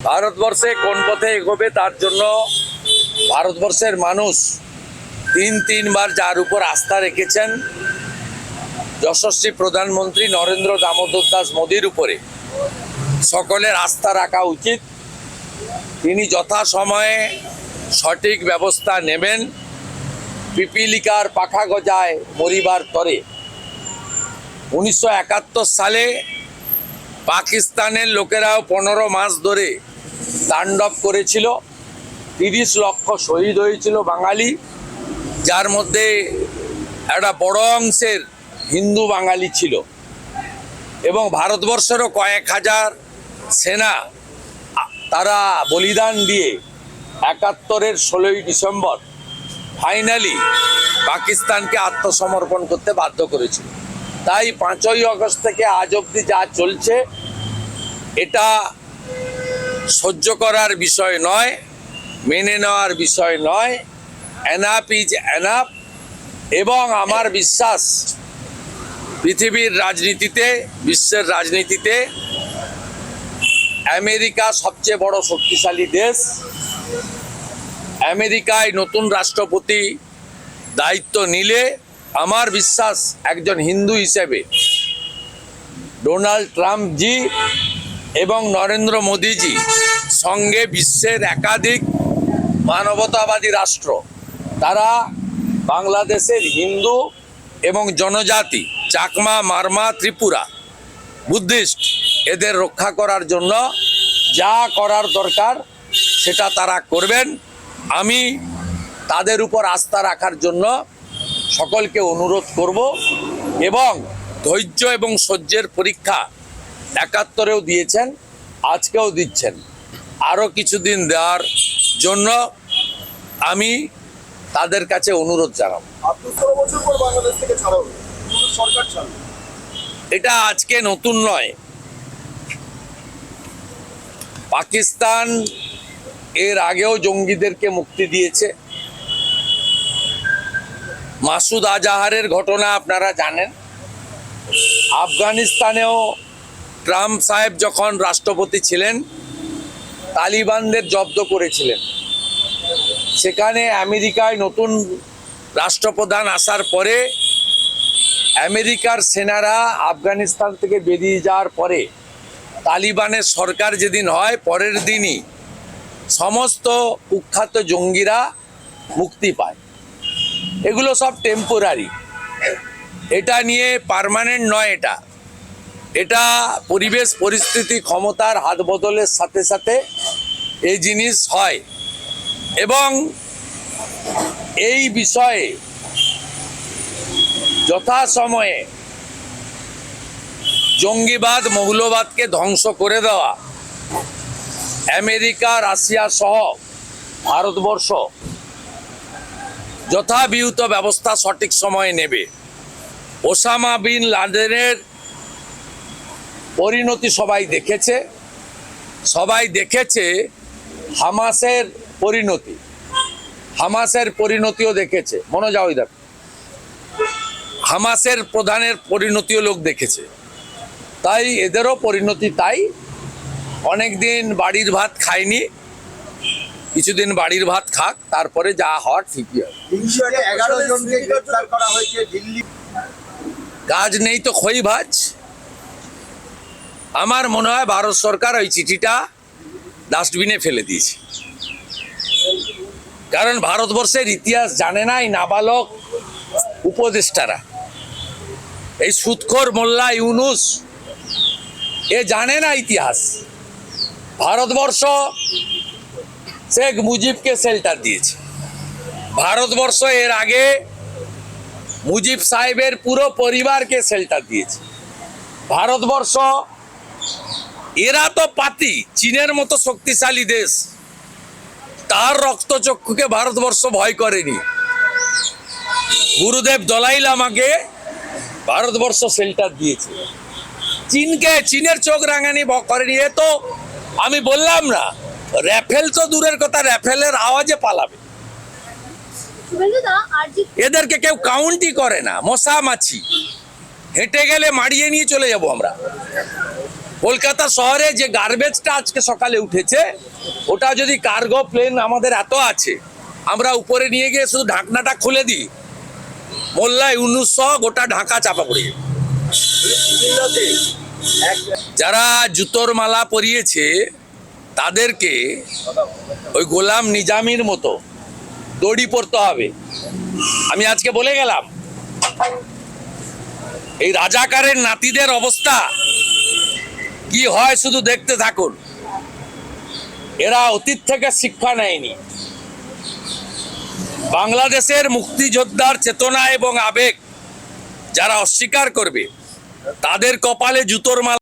ভারতবর্ষে কোন পথে এগোবে তার জন্য ভারতবর্ষের মানুষ তিন তিনবার যার উপর আস্থা রেখেছেন যশস্বী প্রধানমন্ত্রী নরেন্দ্র দামোদর দাস মোদীর উপরে। সকলের আস্থা রাখা উচিত। তিনি যথাসময়ে সঠিক ব্যবস্থা নেবেন। পিপিলিকার পাখা গজায় মরিবার তরে। উনিশশো একাত্তর সালে পাকিস্তানের লোকেরাও পনেরো মাস ধরে তাণ্ডব করেছিল, তিরিশ লক্ষ শহীদ হয়েছিল বাঙালি, যার মধ্যে একটা বড় অংশের হিন্দু বাঙালি ছিল। এবং ভারতবর্ষেরও কয়েক হাজার সেনা তারা বলিদান দিয়ে একাত্তরের ষোলোই ডিসেম্বর ফাইনালি পাকিস্তানকে আত্মসমর্পণ করতে বাধ্য করেছিল। তাই পাঁচই আগস্ট থেকে আজ অবধি যা চলছে, এটা সহ্য করার বিষয় নয়, মেনে নেওয়ার বিষয় নয় অ্যানাপ ইজ অ্যানাপ এবং আমার বিশ্বাস পৃথিবীর রাজনীতিতে, বিশ্বের রাজনীতিতে আমেরিকা সবচেয়ে বড় শক্তিশালী দেশ। আমেরিকায় নতুন রাষ্ট্রপতি দায়িত্ব নিলে আমার বিশ্বাস একজন হিন্দু হিসেবে, ডোনাল্ড ট্রাম্প জি এবং নরেন্দ্র মোদীজি সঙ্গে বিশ্বের একাধিক মানবতাবাদী রাষ্ট্র, তারা বাংলাদেশের হিন্দু এবং জনজাতি, চাকমা, মারমা, ত্রিপুরা, বুদ্ধিস্ট, এদের রক্ষা করার জন্য যা করার দরকার সেটা তারা করবেন। আমি তাদের উপর আস্থা রাখার জন্য সকলকে অনুরোধ করব এবং ধৈর্য এবং সহ্যের পরীক্ষা একাত্তরেও দিয়েছেন আজকেও দিচ্ছেন। আরও কিছুদিন দেওয়ার জন্য আমি তাদের কাছে অনুরোধ জানাব। এটা আজকে নতুন নয়। পাকিস্তান এর আগেও জঙ্গিদেরকে মুক্তি দিয়েছে। মাসুদ আজাহারের ঘটনা আপনারা জানেন। আফগানিস্তানেও ট্রাম্প সাহেব যখন রাষ্ট্রপতি ছিলেন, তালিবানদের জব্দ করেছিলেন। সেখানে আমেরিকায় নতুন রাষ্ট্রপ্রধান আসার পরে আমেরিকার সেনারা আফগানিস্তান থেকে বেরিয়ে যাওয়ার পরে তালিবানের সরকার যেদিন হয়, পরের দিনই সমস্ত কুখ্যাত জঙ্গিরা মুক্তি পায়। এগুলো সব টেম্পোরারি এটা নিয়ে পার্মানেন্ট নয় এটা। এটা পরিবেশ পরিস্থিতি ক্ষমতার হাত বদলের সাথে সাথে এই জিনিস হয়। এবং এই বিষয়ে যথাসময়ে জঙ্গিবাদ, মৌলবাদকে ধ্বংস করে দেওয়া, আমেরিকা, রাশিয়া সহ ভারতবর্ষ যথাবিহিত ব্যবস্থা সঠিক সময়ে নেবে। ওসামা বিন লাদেনের পরিণতি সবাই দেখেছে সবাই দেখেছে হামাসের পরিণতি হামাসের পরিণতিও দেখেছে। মনোজাও দেখ হামাসের প্রধানের পরিণতিও লোক দেখেছে। তাই এদেরও পরিণতি তাই অনেক দিন বাড়ির ভাত খায়নি কিছুদিন বাড়ির ভাত খাক তারপরে যা হওয়ার ঠিকই হবে। কাজ নেই তো খই ভাজ। আমার মনে হয় ভারত সরকার ওই চিঠিটা ডাস্টবিনে ফেলে দিয়েছে। কারণ ভারতবর্ষের ইতিহাস জানে না এই নাবালক উপদেষ্টারা। এই সুৎখর মোল্লা ইউনুস, এ জানে না ইতিহাস। ভারতবর্ষ শেখ মুজিবকে শেল্টার দিয়েছে। ভারতবর্ষ এর আগে মুজিব সাহেবের পুরো পরিবারকে শেল্টার দিয়েছে। ভারতবর্ষ এরা তো পাতি, চীনের মতো শক্তিশালী দেশ। তার রক্তচক্ষুকে ভারতবর্ষ ভয় করেনি। গুরুদেব দলাই লামাকে ভারতবর্ষ শেল্টার দিয়েছে। চীনকে, চীনের চোখ রাঙানি করেনি। এ তো আমি বললাম না র্যাফেল তো দূরের কথা র্যাফেলের আওয়াজে পালাবে। এদেরকে কেউ কাউন্টই করে না মশা মাছি হেঁটে গেলে মারিয়ে নিয়ে চলে যাব আমরা। কলকাতা শহরে যে গার্বেজটা আজকে সকালে উঠেছে, ওটা যদি কার্গো প্লেন আমাদের এত আছে, আমরা উপরে নিয়ে গিয়ে শুধু ঢাকনাটা খুলে দিই। মোল্লা, ইউনুস সহ গোটা ঢাকা চাপা পড়ে যারা জুতোর মালা পরিয়েছে, তাদেরকে ওই গোলাম নিজামির মতো দড়ি পড়তে হবে। আমি আজকে বলে গেলাম, এই রাজাকারের নাতিদের অবস্থা কি হয় শুধু দেখতে থাকুন। এরা অতীত থেকে শিক্ষা নেয়নি। বাংলাদেশের মুক্তিযোদ্ধার চেতনা এবং আবেগ যারা অস্বীকার করবে, তাদের কপালে জুতোর মালা